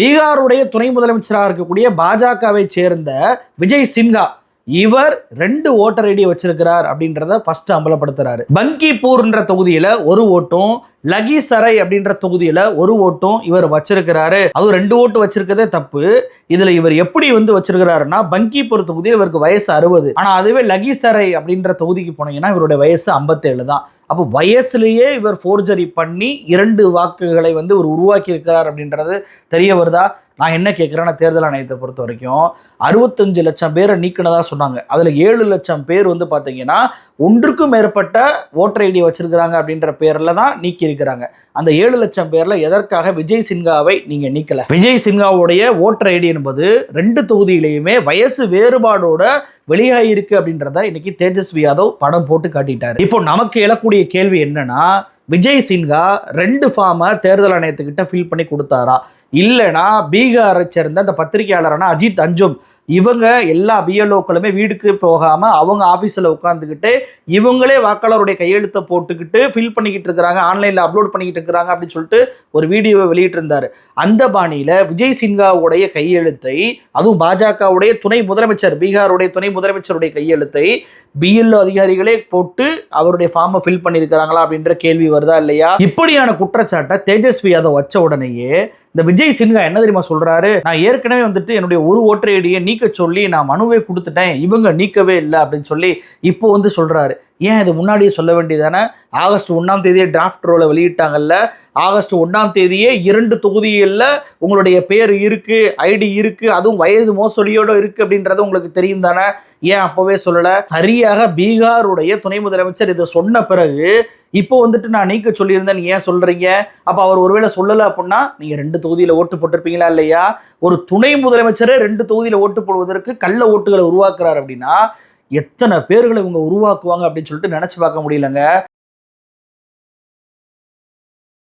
பீகாருடைய துணை முதலமைச்சராக இருக்கக்கூடிய பாஜகவை சேர்ந்த விஜய் சின்ஹா இவர் ரெண்டு ஓட்டர் ஐடியை வச்சிருக்கிறார் அப்படின்றத ஃபர்ஸ்ட் அம்பலப்படுத்துறாரு. பங்கிப்பூர்ன்ற தொகுதியில ஒரு ஓட்டும் லகிசரை அப்படின்ற தொகுதியில ஒரு ஓட்டும் இவர் வச்சிருக்கிறாரு. அதுவும் ரெண்டு ஓட்டு வச்சிருக்கதே தப்பு. இதுல இவர் எப்படி வந்து வச்சிருக்கிறாருன்னா பங்கிப்பூர் தொகுதியில் இவருக்கு வயசு அறுபது. ஆனா அதுவே லகிசரை அப்படின்ற தொகுதிக்கு போனீங்கன்னா இவருடைய வயசு 57 தான். அப்போ வயசுலேயே இவர் ஃபோர்ஜரி பண்ணி இரண்டு வாக்குகளை வந்து இவர் உருவாக்கி இருக்கிறார் அப்படின்றது தெரிய வருதா? நான் என்ன கேட்குறேன்னா தேர்தல் ஆணையத்தை பொறுத்த வரைக்கும் அறுபத்தஞ்சு லட்சம் பேரை நீக்கினதா சொன்னாங்க. அதில் ஏழு லட்சம் பேர் வந்து பார்த்தீங்கன்னா ஒன்றுக்கும் மேற்பட்ட ஓட்டர் ஐடி வச்சிருக்கிறாங்க அப்படின்ற பேரில் தான் நீக்கி இருக்கிறாங்க அந்த ஏழு லட்சம் பேரில் எதற்காக விஜய் சின்ஹாவை நீங்கள் நீக்கலை? விஜய் சின்ஹாவுடைய ஓட்டர் ஐடி என்பது ரெண்டு தொகுதியிலையுமே வயசு வேறுபாடோட வெளியாகிருக்கு அப்படின்றத இன்னைக்கு தேஜஸ்வி யாதவ் படம் போட்டு காட்டிட்டார். இப்போ நமக்கு எழக்கூடிய கேள்வி என்னன்னா விஜய் சின்ஹா ரெண்டு ஃபார்மை தேர்தல் ஆணையத்துக்கிட்ட ஃபில் பண்ணி கொடுத்தாரா? இல்லைனா பீகாரை சேர்ந்த அந்த பத்திரிகையாளரான அஜித் அஞ்சும் இவங்க எல்லா பிஎல்ஓக்களுமே வீட்டுக்கு போகாமல் அவங்க ஆஃபீஸில் உட்காந்துக்கிட்டு இவங்களே வாக்காளருடைய கையெழுத்தை போட்டுக்கிட்டு ஃபில் பண்ணிக்கிட்டு இருக்கிறாங்க ஆன்லைனில் அப்லோட் பண்ணிக்கிட்டு இருக்கிறாங்க அப்படின்னு சொல்லிட்டு ஒரு வீடியோவை வெளியிட்டிருந்தார். அந்த பாணியில் விஜய் சின்ஹாவுடைய கையெழுத்தை அதுவும் பாஜகவுடைய துணை முதலமைச்சர் பீகாருடைய துணை முதலமைச்சருடைய கையெழுத்தை பிஎல்ஓ அதிகாரிகளே போட்டு அவருடைய ஃபார்மை ஃபில் பண்ணியிருக்கிறாங்களா அப்படின்ற கேள்வி வருதா இல்லையா? இப்படியான குற்றச்சாட்டை தேஜஸ்வி யாதவ் வச்ச உடனேயே இந்த விஜய் சின்ஹா என்ன தெரியுமா சொல்றாரு? நான் ஏற்கனவே வந்துட்டு என்னுடைய ஒரு ஓட்டர் ஐடியை நீக்க சொல்லி நான் மனுவே கொடுத்துட்டேன். இவங்க நீக்கவே இல்லை அப்படின்னு சொல்லி இப்போ வந்து சொல்றாரு. ஏன் இது முன்னாடியே சொல்ல வேண்டியதானே? ஆகஸ்ட் ஒன்றாம் தேதியே டிராஃப்ட் ரோலை வெளியிட்டாங்கல்ல. ஆகஸ்ட் ஒன்றாம் தேதியே இரண்டு தொகுதிகளில் உங்களுடைய பேர் இருக்குது ஐடி இருக்குது அதுவும் வயது மோசடியோடு இருக்குது அப்படின்றது உங்களுக்கு தெரியும் தானே? ஏன் அப்போவே சொல்லலை? சரியாக பீகாருடைய துணை முதலமைச்சர் இதை சொன்ன பிறகு இப்போ வந்துட்டு நான் நீக்க சொல்லியிருந்தேன் ஏன் சொல்கிறீங்க அப்போ அவர் ஒருவேளை சொல்லலை அப்படின்னா நீங்கள் ரெண்டு தொகுதியில் ஓட்டு போட்டிருப்பீங்களா இல்லையா? ஒரு துணை முதலமைச்சரே ரெண்டு தொகுதியில் ஓட்டு போடுவதற்கு கள்ள ஓட்டுகளை உருவாக்குறார் அப்படின்னா எத்தனை பேர்களை இவங்க உருவாக்குவாங்க அப்படின்னு சொல்லிட்டு நினைச்சு பார்க்க முடியலங்க.